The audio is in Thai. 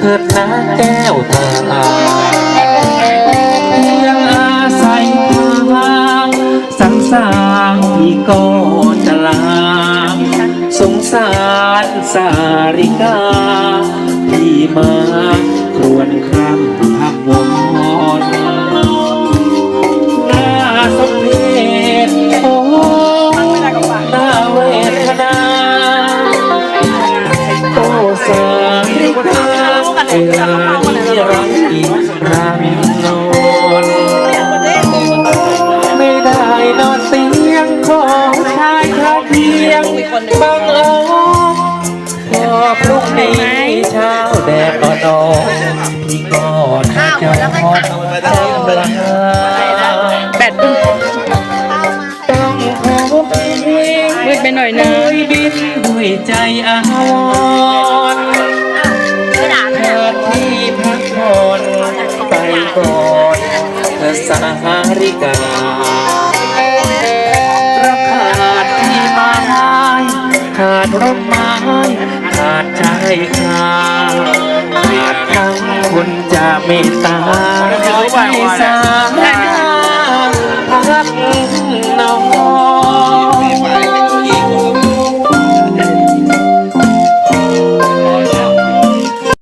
เถิดนะแก้วตาเพียงอาศัยทางสังสารที่ก็จะลาสงสารสาริกาที่มาครวนคร่ำ เวลาที่รักอีกรังนอนไม่ได้นอนเตียงของชายคราเพียงบังเอิญพอพรุ่งนี้เช้าแดดอ่อนพี่ก็น่าจะฮอดจำลาแบตต้องขอเพลงมืดไปหน่อยนะด้วยบินด้วยใจอาวร กรสาริกาประขาดที่ไม้ขาดร่มไม้ขาดใจขาขาดทั้งคนจะเมตตา